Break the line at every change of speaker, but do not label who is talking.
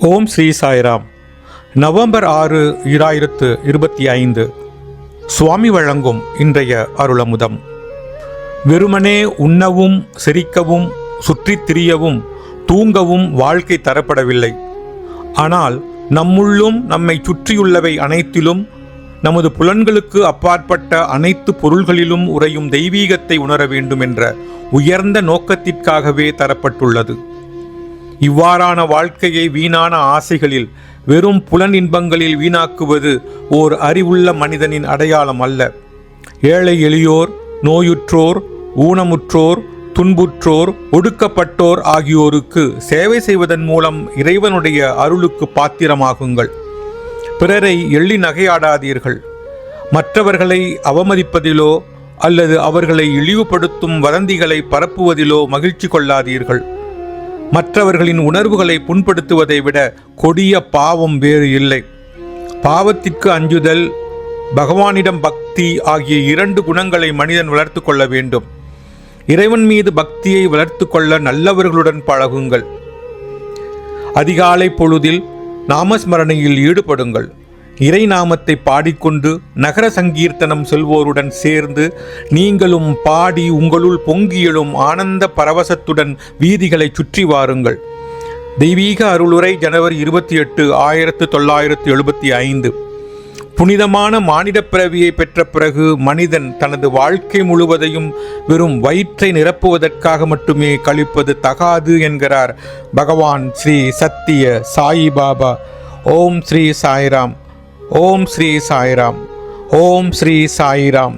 ஓம் Sri Sairam. November ஆறு இராயிரத்து இருபத்தி ஐந்து. சுவாமி வழங்கும் இன்றைய அருளமுதம். வெறுமனே உண்ணவும் செரிக்கவும் சுற்றித் திரியவும் தூங்கவும் வாழ்க்கை தரப்படவில்லை. ஆனால் நம்முள்ளும் நம்மை சுற்றியுள்ளவை அனைத்திலும் நமது புலன்களுக்கு அப்பாற்பட்ட அனைத்து பொருள்களிலும் உறையும் தெய்வீகத்தை உணர வேண்டும் என்ற உயர்ந்த நோக்கத்திற்காகவே தரப்பட்டுள்ளது. இவ்வாறான வாழ்க்கையை வீணான ஆசைகளில் வெறும் புலன் இன்பங்களில் வீணாக்குவது ஓர் அறிவுள்ள மனிதனின் அடையாளம் அல்ல. ஏழை எளியோர் நோயுற்றோர் ஊனமுற்றோர் துன்புற்றோர் ஒடுக்கப்பட்டோர் ஆகியோருக்கு சேவை செய்வதன் மூலம் இறைவனுடைய அருளுக்கு பாத்திரமாகுங்கள். பிறரை எள்ளி நகையாடாதீர்கள். மற்றவர்களை அவமதிப்பதிலோ அல்லது அவர்களை இழிவுபடுத்தும் வதந்திகளை பரப்புவதிலோ மகிழ்ச்சி கொள்ளாதீர்கள். மற்றவர்களின் உணர்வுகளை புண்படுத்துவதை விட கொடிய பாவம் வேறு இல்லை. பாவத்திற்கு அஞ்சுதல் பகவானிடம் பக்தி ஆகிய இரண்டு குணங்களை மனிதன் வளர்த்து கொள்ள வேண்டும். இறைவன் மீது பக்தியை வளர்த்து கொள்ள நல்லவர்களுடன் பழகுங்கள். அதிகாலை பொழுதில் நாமஸ்மரணையில் ஈடுபடுங்கள். இறை நாமத்தை பாடிக்கொண்டு நகர சங்கீர்த்தனம் செல்வோருடன் சேர்ந்து நீங்களும் பாடி உங்களுள் பொங்கியலும் ஆனந்த பரவசத்துடன் வீதிகளை சுற்றி வாருங்கள். தெய்வீக அருளுரை ஜனவரி இருபத்தி எட்டு ஆயிரத்து தொள்ளாயிரத்து எழுபத்தி ஐந்து. புனிதமான மானிடப் பிறவியை பெற்ற பிறகு மனிதன் தனது வாழ்க்கை முழுவதையும் வெறும் வயிற்றை நிரப்புவதற்காக மட்டுமே கழிப்பது தகாது என்கிறார் பகவான் ஸ்ரீ சத்திய சாயி பாபா ஓம் ஸ்ரீ சாய்ராம். ஓம் ஸ்ரீ சாய்ராம் ஓம் ஸ்ரீ சாய்ராம்